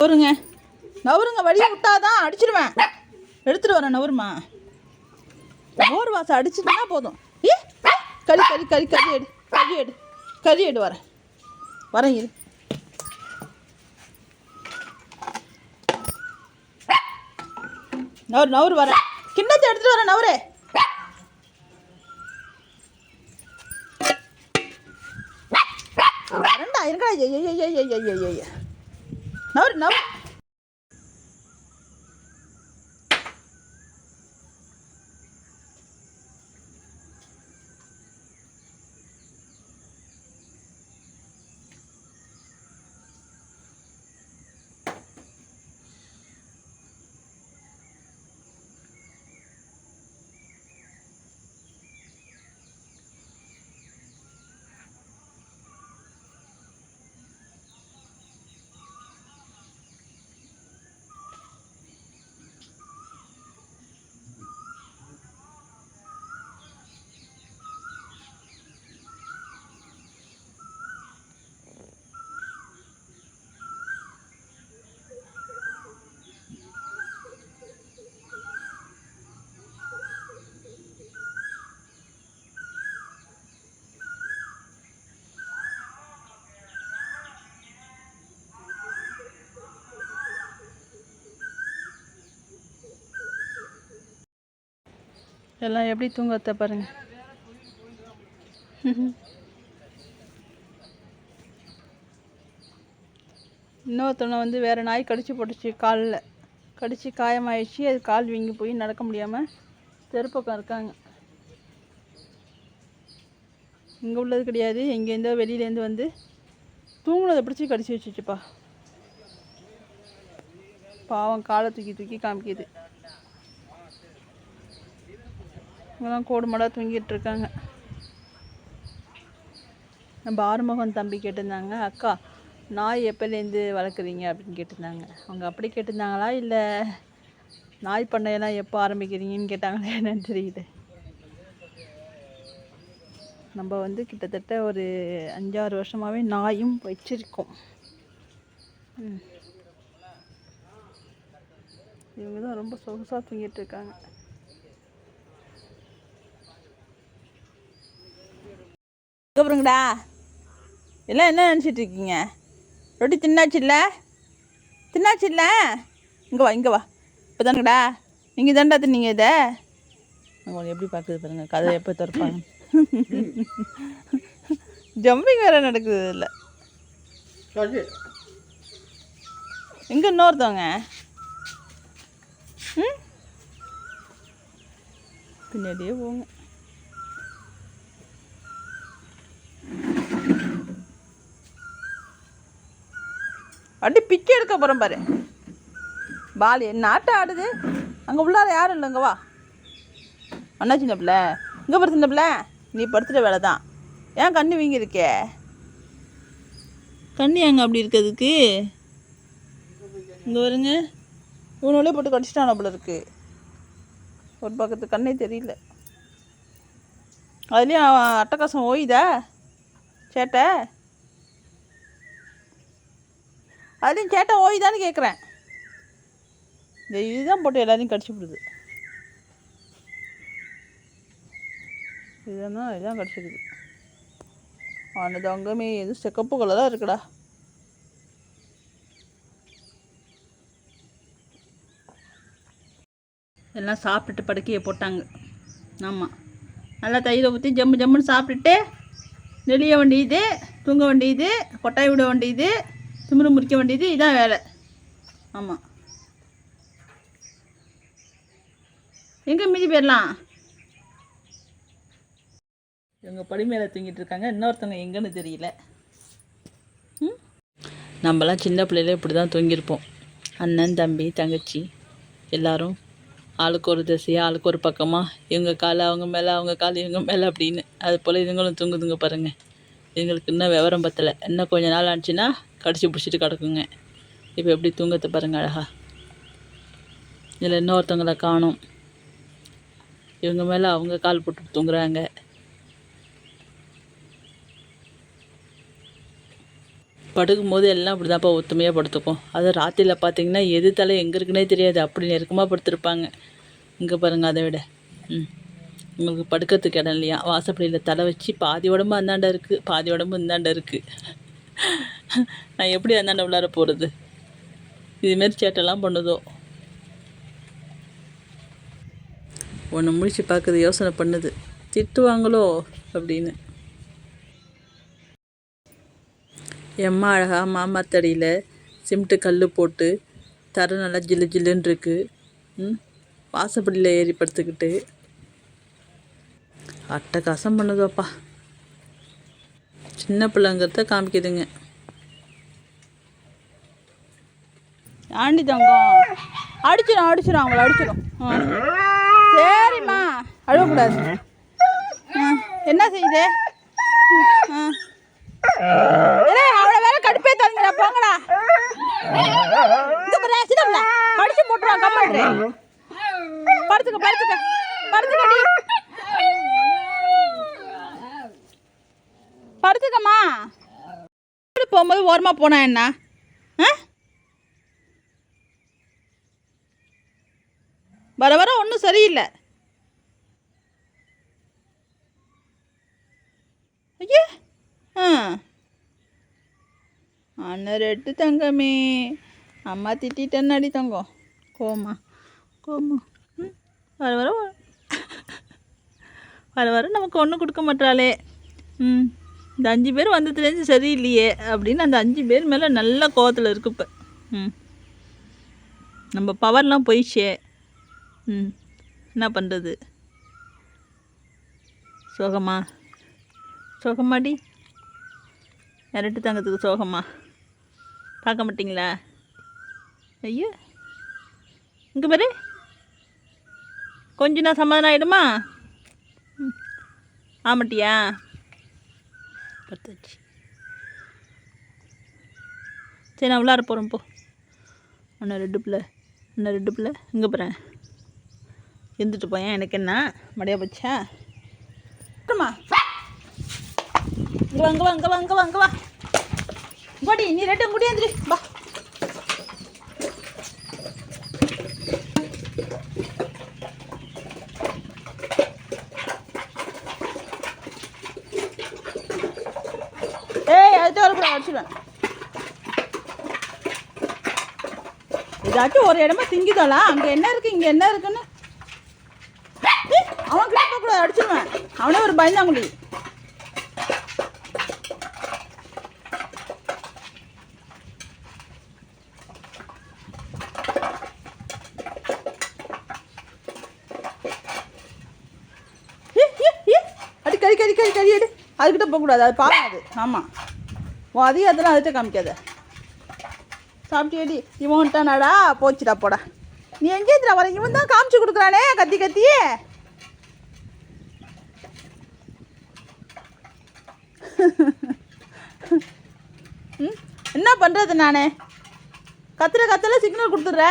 நவருங்க. நவருங்க வழிய விட்டாதான் அடிச்சிருவேன். எடுத்துட்டு வரேன் நவருமா. மோர் வாசம் அடிச்சுட்டுனா போதும். ஏ கறி கறி கறி கறி எடு கறி எடு கறி எடு வரேன். வரேன் இரு. நவர் நவர் வரேன். கிண்ணத்தை எடுத்துட்டு வரேன் நவரே. வரண்டா இருக்கா ஐயா ஐயா ஐயா ஐயா ஐயா ஐயா நவர் நவர் எல்லாம் எப்படி தூங்கத்த பாருங்க. இன்னொருத்தவனை வந்து வேறு நாய் கடிச்சு போட்டுச்சு காலில். கடிச்சு காயமாயிடுச்சு அது கால் வீங்கி போய் நடக்க முடியாமல் தெருப்பக்கம் இருக்காங்க. இங்கே உள்ளது கிடையாது எங்கேருந்தோ வெளியிலேருந்து வந்து தூங்குனதை பிடிச்சி கடிச்சு வச்சுச்சுப்பா. பாவம் காலை தூக்கி தூக்கி காமிக்குது. இங்கெல்லாம் கோடு மாடாக தூங்கிட்டு இருக்காங்க நம்ம ஆறுமுகம் தம்பி கேட்டிருந்தாங்க அக்கா நாய் எப்போலேருந்து வளர்க்குறீங்க? அப்படின்னு கேட்டிருந்தாங்க. அவங்க அப்படி கேட்டிருந்தாங்களா? இல்லை நாய் பண்ணையெல்லாம் எப்போ ஆரம்பிக்கிறீங்கன்னு கேட்டாங்களா? என்னன்னு தெரியல. நம்ம வந்து கிட்டத்தட்ட ஒரு அஞ்சாறு வருஷமாகவே நாயும் வச்சிருக்கோம். ம். இவங்க தான் ரொம்ப சொகுசாக தூங்கிட்டு இருக்காங்க அப்புறங்கடா எல்லாம் என்ன நினச்சிட்டு இருக்கீங்க ரொட்டி தின்னாச்சுல்ல தின்னாச்சுல்ல இங்கே வா இங்கே வா. இப்போ தானுங்கடா நீங்கள் தான்டா தின்னீங்க இதை. அவங்க எப்படி பார்க்குது பாருங்க கதை எப்போ திறப்பாங்க? ஜம்பிங் வேறு நடக்குது இல்லை எங்கே இன்னொருத்தவங்க. ம்? பின்னாடியே போங்க. அப்படி பிச்சை எடுக்க போகிறோம் பாரு. பால் என்ன ஆட்டம் ஆடுது? அங்கே உள்ளார யாரும் இல்லை இங்கே வா. அண்ணா சின்ன பிள்ளை. இங்கே படுத்து சின்ன பிள்ளை. நீ படுத்துகிற வேலை தான். ஏன் கண்ணு வீங்கி இருக்கே? கண்ணு அங்கே அப்படி இருக்கிறதுக்கு இங்கே வருங்க இவனோடய போட்டு கடிச்சிட்டான் போல இருக்கு. ஒரு பக்கத்து கண்ணே தெரியல. அதுலேயும் அவன் அட்டகாசம் ஓயுதா? சேட்டை? அதுலேயும் ஓய் தானே கேட்குறேன் இந்த இதுதான் போட்டு எல்லாத்தையும் கடிச்சு விடுது. இதுதான் இதுதான் கடிச்சிருக்குது ஆனது அங்கமே எதுவும் செக்கப்பு கலராக இருக்குடா. எல்லாம் சாப்பிட்டுட்டு படுக்கையை போட்டாங்க. ஆமாம் நல்லா தயிரை ஊற்றி ஜம்மு ஜம்முன்னு சாப்பிட்டுட்டு நெளிய வேண்டியது தூங்க வேண்டியது கொட்டாய் விட வேண்டியது திமிரு முறிக்க வேண்டியது இதான் வேலை. ஆமாம் எங்கே மீதி போயிடலாம் இவங்க படி மேலே தூங்கிட்டு இருக்காங்க. இன்னொருத்தவங்க எங்கன்னு தெரியல. ம்? நம்மலாம் சின்ன பிள்ளையில இப்படி தான் தூங்கியிருப்போம். அண்ணன் தம்பி தங்கச்சி எல்லாரும் ஆளுக்கு ஒரு திசையாக ஆளுக்கு ஒரு பக்கமாக இவங்க கால் அவங்க மேலே அவங்க கால் இவங்க மேலே அப்படின்னு. அது போல் இதுங்களும் தூங்குதுங்க பாருங்கள் எங்களுக்கு இன்னும் விவரம் பத்தலை. இன்னும் கொஞ்ச நாள் ஆச்சுன்னா கடிச்சு பிடிச்சிட்டு கிடக்குங்க. இப்போ எப்படி தூங்கத்தை பாருங்க அழகா. இதில் இன்னொருத்தவங்கள காணும். இவங்க மேலே அவங்க கால் போட்டு தூங்குறாங்க. படுக்கும்போது எல்லாம் இப்படி தான்ப்பா ஒத்துமையாக படுத்துக்கும். அது ராத்திரியில் பார்த்தீங்கன்னா எது தலை எங்கே இருக்குன்னே தெரியாது. அப்படி நெருக்கமாக படுத்துருப்பாங்க. இங்கே பாருங்கள் அதை விட. ம். உங்களுக்கு படுக்கிறதுக்கு இடம் இல்லையா? வாசப்படியில் தலை வச்சு பாதி உடம்பு அந்தாண்ட இருக்குது பாதி உடம்பு இந்தாண்ட இருக்குது நான் எப்படி அந்தாண்ட உள்ளார போகிறது இதுமாரி சேட்டெல்லாம் பண்ணுதோ? ஒன்று முடிச்சு பார்க்குது யோசனை பண்ணுது. திட்டுவாங்களோ அப்படின்னு. எம்மா அழகா மாமரத்தடியில் சிமெண்ட்டு கல் போட்டு தர நல்லா ஜில்லு ஜில்லுன்னு இருக்கு. ம்? வாசப்படியில் ஏறி படுத்துக்கிட்டு அட்டகாசம் பண்ணுதோப்பா. சின்ன பிள்ளைங்கிறத காமிக்குதுங்க. ஆண்டி தங்கம் அடிச்சிடும் அடிச்சிடும் அவங்கள அடிச்சிடும் சரிம்மா. அழுவக்கூடாது. ஆ, என்ன செய்யுது? அவளை வேற கடுப்பே தந்துடா போங்கடா. இந்த படிச்சு போட்டுருவான் கம்மன்றே படுத்துக்க படுத்துக்க. படுத்துக்கடி படுத்துக்கம்மா. போகும்போது ஓரமாக போனா என்ன? ஆ? வர வர ஒன்றும் சரியில்லை. ஐயா! ஆ. அண்ணன் ரெட்டு தங்கமே. அம்மா திட்டிட்டேன்னாடி தங்கம். Coma coma. ம் வர வர வர வர நமக்கு ஒன்றும் கொடுக்க மாட்டாளே. ம். இந்த அஞ்சு பேர் வந்ததுலேருந்து சரியில்லையே அப்படின்னு அந்த அஞ்சு பேர் மேலே நல்ல கோவத்தில் இருக்கு இப்போ. ம். நம்ம பவர்லாம் போயிடுச்சே. ம். என்ன பண்ணுறது சோகமா? சோகமாடி? இரட்டு தங்கத்துக்கு சோகமா? பார்க்க மாட்டிங்களா? ஐயோ. இங்கே பாரு. கொஞ்ச நான் சமாதானம் ஆகிடுமா ம். ஆமாட்டியா? பத்தாச்சு சரி நான் உள்ளார போகிறேன் போ. அண்ணா ரெண்டு பிள்ளை அண்ணா ரெண்டு பிள்ளை. இங்கே போகிறேன் இருந்துட்டு போயேன் எனக்கு என்ன? மடையா போச்சா? அம்மா இங்கே வா இங்க வா இங்க வா இங்க வா வா. கோடி நீ ரெட்டும் குடியாந்துரு வா. ஏய் அது தவிர ஏதாச்சும் ஒரு இடமா திங்கிதோலாம் அங்கே என்ன இருக்கு இங்கே என்ன இருக்குன்னு? அவன் கிட்ட கூட அடிச்சிருவேன். அவனே ஒரு பயந்தாங்குடி. கறி கறி கறி கறி எடு அதுக்கிட்ட போகக்கூடாது அது பாவம் அது. ஆமாம் உன் அதையும் அதெல்லாம் அதுகிட்ட காமிக்காத? சாப்பிட்டியடி இவன் வந்துட்டானாடா போச்சுடா போடா. நீ எங்கே இருக்கிற வர? இவன் தான் காமிச்சு கொடுக்குறானே கத்தி கத்தி. ம்? என்ன பண்ணுறது நானே? கத்துற கத்துல சிக்னல் கொடுத்துட்ற.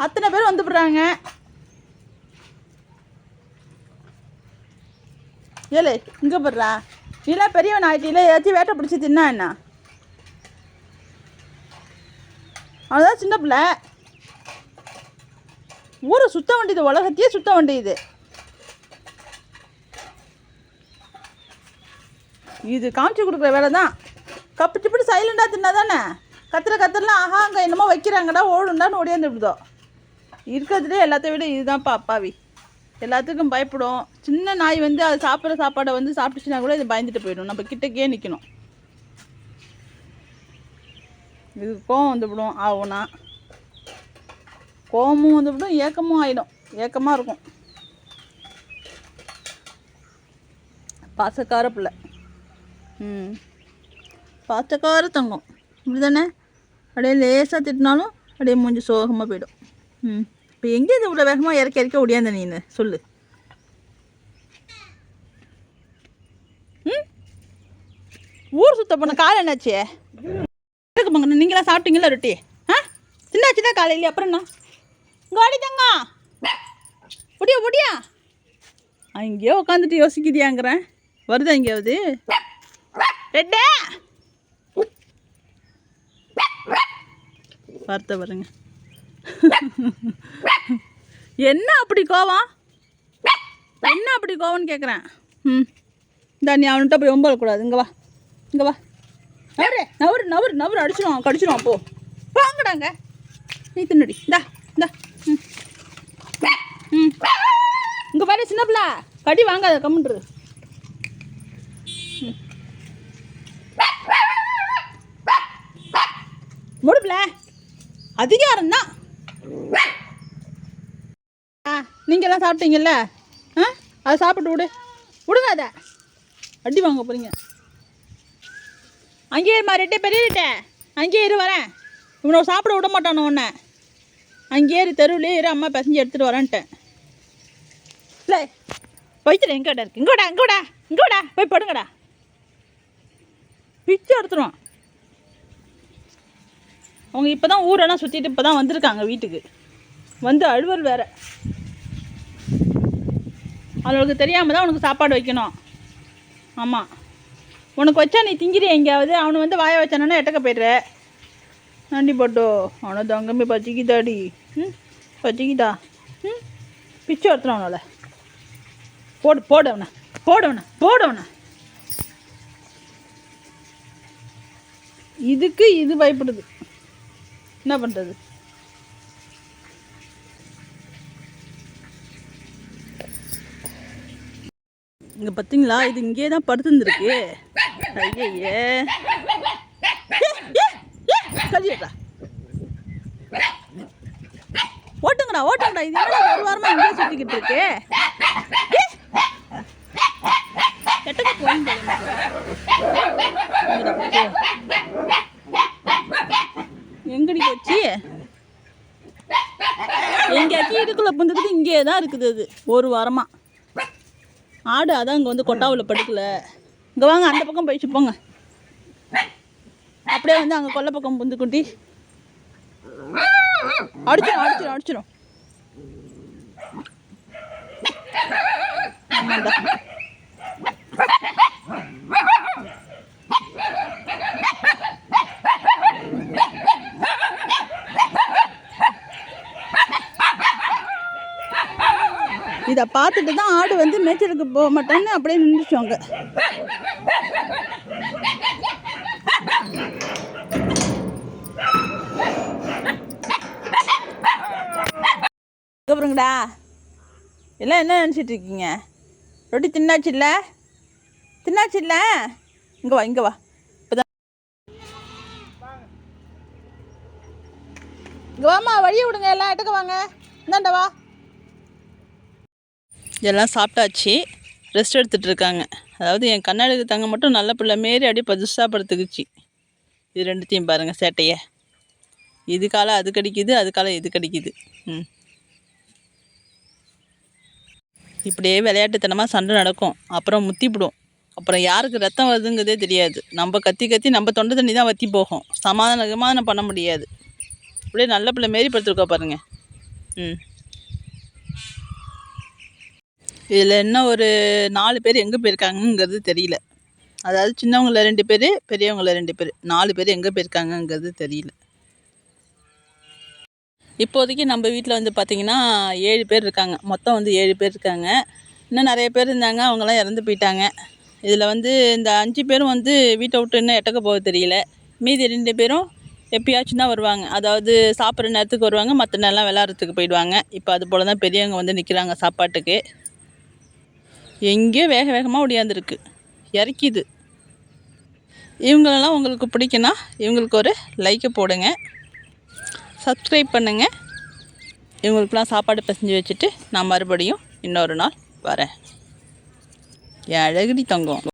அத்தனை பேர் வந்துடுறாங்க ஏலே இங்கே போடுறா நீலாம் பெரியவன் ஆகிட்டில ஏதாச்சும் வேட்டை பிடிச்சி தின்னா என்ன? அவன்தான் சின்ன பிள்ளை. ஊரை சுத்த வேண்டியது உலகத்தையே சுத்த வேண்டியது இது காமிச்சு கொடுக்குற வேலை தான் கப்பு சிப்பிட்டு சைலண்டாக தின்னா தானே கத்துற கத்துறலாம் ஆஹா அங்கே என்னமோ வைக்கிறாங்கடா ஓடுண்டான்னு ஓடியாந்து விடுதோ இருக்கிறதுலே எல்லாத்தையும் விட இதுதான்ப்பா அப்பாவி எல்லாத்துக்கும் பயப்படும். சின்ன நாய் வந்து அது சாப்பிட்ற சாப்பாடை வந்து சாப்பிட்டுச்சுன்னா கூட இது பயந்துட்டு போயிடும். நம்ம கிட்டக்கே நிற்கணும் இது கோவம் வந்துவிடும். ஆகும்னா. கோவமும் வந்துவிடும் ஏக்கமும் ஆகிடும் ஏக்கமாக இருக்கும். பாசக்கார பிள்ளை. ம். பாசக்கார தங்கம். இப்படி தானே அப்படியே லேசாக திட்டினாலும் அப்படியே மூஞ்சி சோகமாக போயிடும். ம். இப்போ எங்கேருந்து இவ்வளோ வேகமாக இறக்க இறக்க முடியாத நீனு? சொல்லு. ம்? ஊர் சுத்த பண்ண காலை என்னாச்சு? இருக்கு மங்கண்ணா நீங்களாம் சாப்பிட்டீங்களா ரொட்டி? ஆ? சின்னாச்சு தான் காலையில்? அப்புறம் என்ன? காடி தங்க. முடியா முடியா அங்கேயோ உட்காந்துட்டு யோசிக்கிறியாங்கிறேன். வருதா எங்கேயாவது? ரெட்டே. வார்த்தை பாருங்க. என்ன அப்படி கோவம்? என்ன அப்படி கோவம்னு கேட்குறேன் ம். இந்தா நீ அவன்கிட்ட போய் ஒம்பலக்கூடாது இங்கே வா. இங்கே வா. நவரு நவரு நவரு நவரு அடிச்சிடுவான் கடிச்சிடுவான் போ. வாங்கடாங்க நீ தின்னடி. இந்தா இந்தா. ம். ம். இங்கே பாரு சின்ன பிள்ளை. கடி வாங்காத கம்முன்று முடிப்பில அதிகாரம் தான் நீங்கள்லாம் சாப்பிட்டீங்கல்ல? ஆ அதை சாப்பிட்டு விடு. விடுங்க அதை அடி வாங்க போகிறீங்க அங்கேயே இருமா ரெட்டே பெரியட்டே அங்கேயே இரு வரேன். இவனை சாப்பிட விட மாட்டானு உன்னை? அங்கேயே இரு தெருவுலேயே இரு அம்மா பசஞ்சு எடுத்துகிட்டு வரேன்ட்டேன் இல்லை வயிற்றுல எங்கடா இருக்கு? இங்கோடா இங்கோடா இங்கோடா. போய் படுங்கடா. பிச்சு எடுத்துருவான். அவங்க இப்போ தான் ஊரெல்லாம் சுற்றிட்டு இப்போ தான் வந்திருக்காங்க வீட்டுக்கு. வந்து அழுவல் வேறு. அவளுக்கு தெரியாமல் தான் உனக்கு சாப்பாடு வைக்கணும். ஆமாம் உனக்கு வச்சா நீ திங்கிறிய எங்கேயாவது? அவனை வந்து வாய வச்சானோன்னா எட்டக்க போய்டுற. நண்டி போட்டோ. அவனை தங்கமே பச்சிக்கிதாடி ம்? பச்சிக்கிதா ம்? பிச்சை ஒருத்தன அவனால போடு போடு அவனை. போடு அவனை போடு அவனை. இதுக்கு இது பயப்படுது. என்ன பண்ணுறது இங்கே பார்த்தீங்களா இது இங்கே தான் படுத்துருந்துருக்கு. ஐயே கழியட்டா ஓட்டுங்கடா ஓட்டுங்கடா. இது என்ன ஒரு வாரமாக இங்கே சுற்றிக்கிட்டு இருக்கு? கெட்டது எட்டுக்கு எங்கடி போச்சு? எங்கேயாச்சும் இதுக்குள்ளே புந்ததுக்கு இங்கே தான் இருக்குது அது ஒரு வாரமாக ஆடு அதான் இங்கே வந்து கொட்டாவில் படுக்கல. இங்கே வாங்க அந்த பக்கம் போயிடுச்சு போங்க. அப்படியே வந்து அங்கே கொல்லை பக்கம் புந்து குட்டி. அடிச்சிடும் அடிச்சிடும் அடிச்சிடும் ஆமாண்டா. இதை பார்த்துட்டு தான் ஆடு வந்து மேய்ச்சலுக்கு போக மாட்டேன்னு அப்படியே நின்றுச்சோங்க அப்புறங்கடா எல்லாம் என்ன நினச்சிட்டு இருக்கீங்க? ரொட்டி தின்னாச்சு இல்லை? தின்னாச்சு இல்லை? இங்கே வா இங்கே வா. இப்போதான். இங்கே வாம்மா வழியை விடுங்க எல்லாம் எட்டுக்க வாங்க. இந்தாண்ட வா. எல்லாம் சாப்பிட்டாச்சு. ரெஸ்ட் எடுத்துகிட்டு இருக்காங்க. அதாவது என் கண்ணாடி தங்க மட்டும் நல்ல பிள்ளை மாரி அப்படியே பதுசாக படுத்துக்குச்சு. இது ரெண்டுத்தையும் பாருங்கள் சேட்டையை. இது காலம் அது கடிக்குது அது காலம் இது கடிக்குது. ம். இப்படியே விளையாட்டுத்தனமாக சண்டை நடக்கும். அப்புறம் முத்திப்பிடும். அப்புறம் யாருக்கு ரத்தம் வருதுங்கிறதே தெரியாது. நம்ம கத்தி கத்தி நம்ம தொண்டை தண்ணி தான் வற்றி போகும். சமாதான சமாதானம் பண்ண முடியாது. அப்படியே நல்ல பிள்ளை மாரி படுத்துருக்கா பாருங்கள் ம். இதில் என்ன ஒரு நாலு பேர் எங்கே போயிருக்காங்கங்கிறது தெரியல. அதாவது சின்னவங்கள ரெண்டு பேர் பெரியவங்கள ரெண்டு பேர். நாலு பேர் எங்கே போயிருக்காங்கங்கிறது தெரியல. இப்போதைக்கு நம்ம வீட்டில் வந்து பார்த்திங்கன்னா ஏழு பேர் இருக்காங்க. மொத்தம் வந்து ஏழு பேர் இருக்காங்க. இன்னும் நிறைய பேர் இருந்தாங்க. அவங்களாம் இறந்து போயிட்டாங்க. இதில் வந்து இந்த அஞ்சு பேரும் வந்து வீட்டை விட்டு இன்னும் எட்டக்க போக தெரியல. மீதி ரெண்டு பேரும் எப்பயாச்சும் தான் வருவாங்க. அதாவது சாப்பிட்ற நேரத்துக்கு வருவாங்க. மற்ற நேரம்லாம் விளாட்றதுக்கு போயிடுவாங்க. இப்போ அது போல் தான் பெரியவங்க வந்து நிற்கிறாங்க சாப்பாட்டுக்கு. எங்கேயோ வேக வேகமாக ஒடியாந்துருக்கு. இறக்கிது. இவங்களெல்லாம் உங்களுக்கு பிடிக்குன்னா இவங்களுக்கு ஒரு லைக்கை போடுங்க. சப்ஸ்கிரைப் பண்ணுங்கள் இவங்களுக்கெல்லாம் சாப்பாடு பிசைஞ்சு வச்சுட்டு நான் மறுபடியும் இன்னொரு நாள் வரேன். என் அழகுடி தங்கம்.